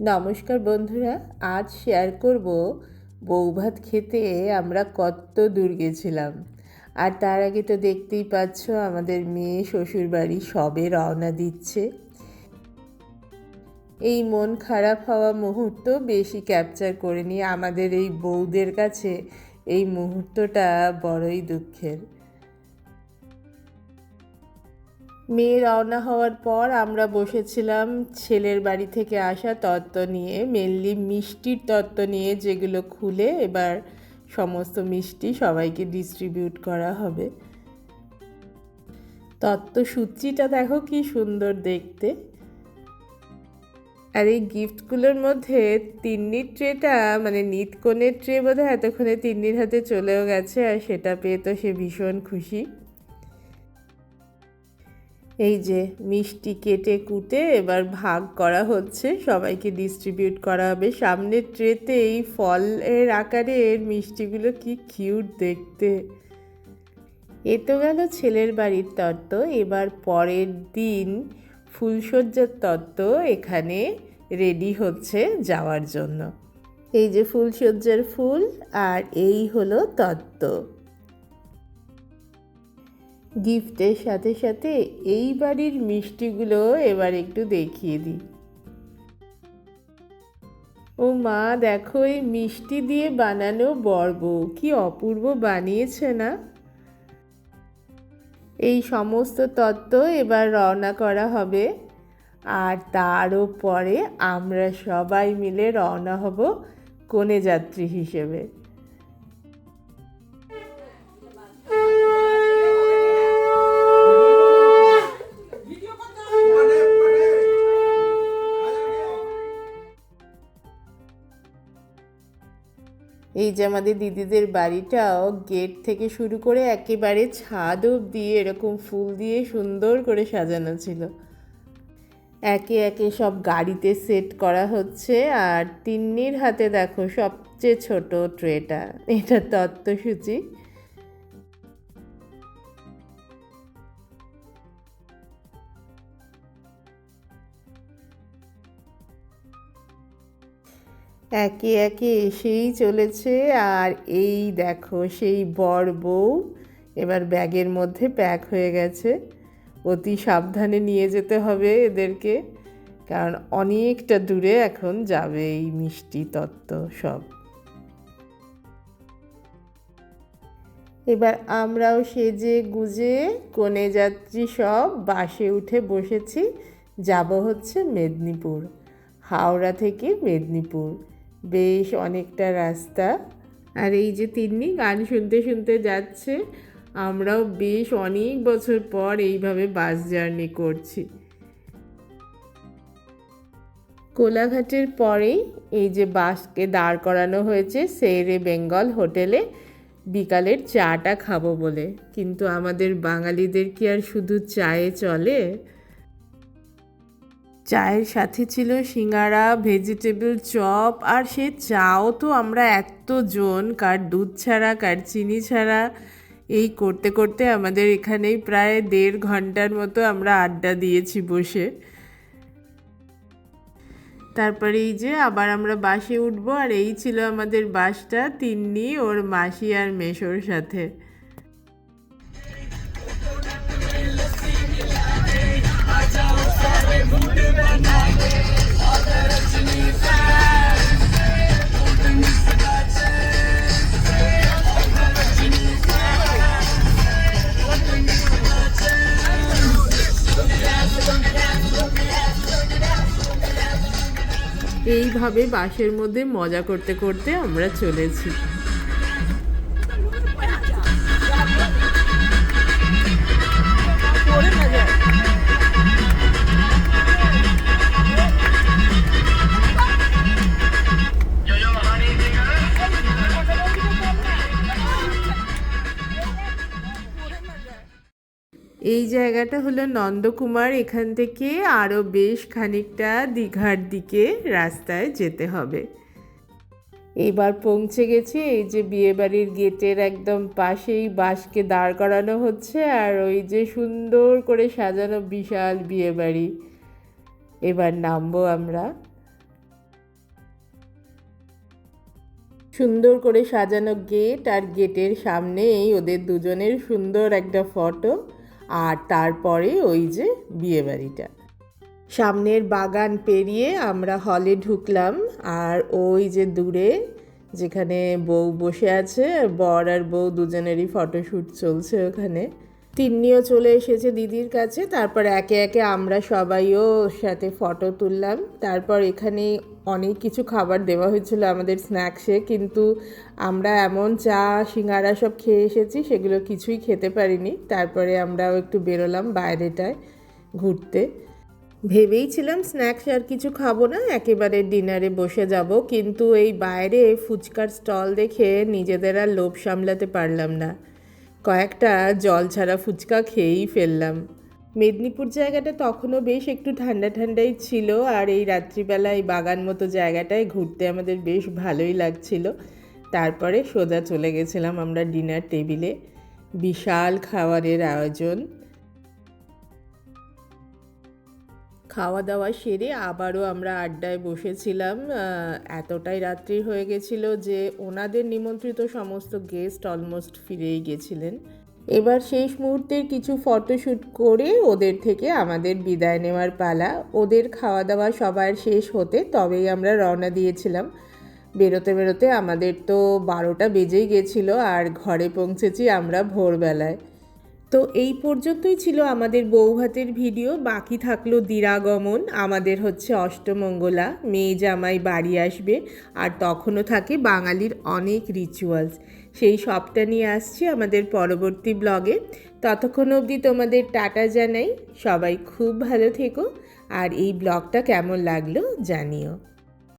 নমস্কার বন্ধুরা, আজ শেয়ার করব বৌভাত খেতে আমরা কত দূর গেছিলাম। আর তার আগে তো দেখতেই পাচ্ছ, আমাদের মেয়ে শ্বশুর বাড়ি সবে রওনা দিচ্ছে। এই মন খারাপ হওয়া মুহূর্ত বেশি ক্যাপচার করে আমাদের এই বউদের কাছে এই মুহূর্তটা বড়ই দুঃখের। মেয়ে রওনা হওয়ার পর আমরা বসেছিলাম ছেলের বাড়ি থেকে আসা তত্ত্ব নিয়ে মেনলি মিষ্টির তত্ত্ব নিয়ে যেগুলো খুলে এবার সমস্ত মিষ্টি সবাইকে ডিস্ট্রিবিউট করা হবে। তত্ত্ব সূচিটা দেখো কি সুন্দর দেখতে। আর এই গিফটগুলোর মধ্যে তিন্নির ট্রেটা মানে নিতকনের ট্রে বোধহয় এতক্ষণে তিন্নির হাতে চলেও গেছে আর সেটা পেয়ে তো সে ভীষণ খুশি। এই যে মিষ্টি কেটে কুটে এবার ভাগ করা হচ্ছে, সবাইকে ডিস্ট্রিবিউট করা হবে। সামনের ট্রেতে এই ফলের আকারের মিষ্টিগুলো কি কিউট দেখতে। এ তো গেল ছেলের বাড়ির তত্ত্ব। এবার পরের দিন ফুলসজ্জার তত্ত্ব এখানে রেডি হচ্ছে যাওয়ার জন্য। এই যে ফুলসজ্জার ফুল আর এই হলো তত্ত্ব। গিফটের সাথে সাথে এই বাড়ির মিষ্টিগুলো এবার একটু দেখিয়ে দিই। ও মা, দেখো এই মিষ্টি দিয়ে বানানো বর্ব কি অপূর্ব বানিয়েছে না? এই সমস্ত তত্ত্ব এবার রওনা করা হবে। আর তারও পরে আমরা সবাই মিলে রওনা হব কনে যাত্রী হিসেবে। এই যে আমাদের দিদিদের বাড়িটাও গেট থেকে শুরু করে একেবারে ছাদ অব্দি এরকম ফুল দিয়ে সুন্দর করে সাজানো ছিল। একে একে সব গাড়িতে সেট করা হচ্ছে আর তিন্নির হাতে দেখো সবচেয়ে ছোট ট্রেটা। এটা তত্ত্বসূচি। একে একে এসেই চলেছে। আর এই দেখো, সেই বর বউ এবার ব্যাগের মধ্যে প্যাক হয়ে গেছে। অতি সাবধানে নিয়ে যেতে হবে এদেরকে, কারণ অনেকটা দূরে এখন যাবে এই মিষ্টি তত্ত্ব সব। এবার আমরাও সেজে গুজে কনে যাত্রী সব বাসে উঠে বসেছি। যাব হচ্ছে মেদিনীপুর, হাওড়া থেকে মেদিনীপুর। বেশ অনেকটা রাস্তা। আর এই যে তিন্নি গান শুনতে শুনতে যাচ্ছে, আমরাও বেশ অনেক বছর পর এইভাবে বাস জার্নি করছি। কোলাঘাটের পরেই এই যে বাসকে দাঁড় করানো হয়েছে সেরে বেঙ্গল হোটেলে বিকালের চাটা খাব বলে। কিন্তু আমাদের বাঙালিদের কি আর শুধু চায়ে চলে? চায়ের সাথে ছিল সিঙ্গারা ভেজিটেবল চপ আর সে চাও তো আমরা এতজন, কার দুধ ছাড়া, কার চিনি ছাড়া। এই করতে করতে আমাদের এখানেই প্রায় দেড় ঘণ্টার মতো আমরা আড্ডা দিয়েছি বসে। তারপরে এই যে আবার আমরা বাসে উঠবো, আর এই ছিল আমাদের বাসটা, তিন্নি, ওর মাসি আর মেশোর সাথে। এইভাবে বাসের মধ্যে মজা করতে করতে আমরা চলেছি। এই জায়গাটা হলো নন্দকুমার, এখান থেকে আরও বেশ খানিকটা দীঘার দিকে রাস্তায় যেতে হবে। এবার পৌঁছে গেছি, এই যে বিয়েবাড়ির গেটের একদম পাশেই বাসকে দাঁড় করানো হচ্ছে আর ওই যে সুন্দর করে সাজানো বিশাল বিয়েবাড়ি। এবার নামবো আমরা। সুন্দর করে সাজানো গেট আর গেটের সামনেই ওদের দুজনের সুন্দর একটা ফটো। আর তারপরে ওই যে বিয়েবাড়িটা। সামনের বাগান পেরিয়ে আমরা হলে ঢুকলাম আর ওই যে দূরে যেখানে বউ বসে আছে, বর আর বউ দুজনেরই ফটোশ্যুট চলছে ওখানে। তিন্নিও চলে এসেছে দিদির কাছে, তারপর একে একে আমরা সবাইও সাথে ফটো তুললাম। তারপর এখানে অনেক কিছু খাবার দেওয়া হয়েছিল আমাদের স্ন্যাক্সে কিন্তু আমরা এমন চা, সিঙ্গারা সব খেয়ে এসেছি, সেগুলো কিছুই খেতে পারিনি। তারপরে আমরাও একটু বেরোলাম বাইরেটায় ঘুরতে। ভেবেইছিলাম স্ন্যাক্স আর কিছু খাব না, একেবারে ডিনারে বসে যাব, কিন্তু এই বাইরে ফুচকার স্টল দেখে নিজেদের আর লোভ সামলাতে পারলাম না। কয়েকটা জল ছাড়া ফুচকা খেয়েই ফেললাম। মেদিনীপুর জায়গাটা তখনও বেশ একটু ঠান্ডা ঠান্ডাই ছিল আর এই রাত্রিবেলা এই বাগান মতো জায়গাটায় ঘুরতে আমাদের বেশ ভালোই লাগছিল। তারপরে সোজা চলে গেছিলাম আমরা ডিনার টেবিলে। বিশাল খাবারের আয়োজন। খাওয়া দাওয়া সেরে আবারও আমরা আড্ডায় বসেছিলাম। এতটাই রাত্রি হয়ে গেছিল যে ওনাদের নিমন্ত্রিত সমস্ত গেস্ট অলমোস্ট ফিরেই গেছিলেন। এবার শেষ মুহূর্তের কিছু ফটোশ্যুট করে ওদের থেকে আমাদের বিদায় নেওয়ার পালা। ওদের খাওয়া দাওয়া সবার শেষ হতে তবেই আমরা রওনা দিয়েছিলাম। বেরোতে বেরোতে আমাদের তো বারোটা বেজেই গেছিল আর ঘরে পৌঁছেছি আমরা ভোরবেলায়। তো এই পর্যন্তই ছিল আমাদের বৌভাতের ভিডিও। বাকি থাকল দিরাগমন, আমাদের হচ্ছে অষ্টমঙ্গলা, মেয়ে জামাই বাড়ি আসবে, আর তখনও থাকে বাঙালির অনেক রিচুয়ালস সেই সবটা নিয়ে আসছি আমাদের পরবর্তী ব্লগে ততক্ষণ অবধি তোমাদের টাটা জানাই, সবাই খুব ভালো থেকো, আর এই ব্লগটা কেমন লাগল জানিও।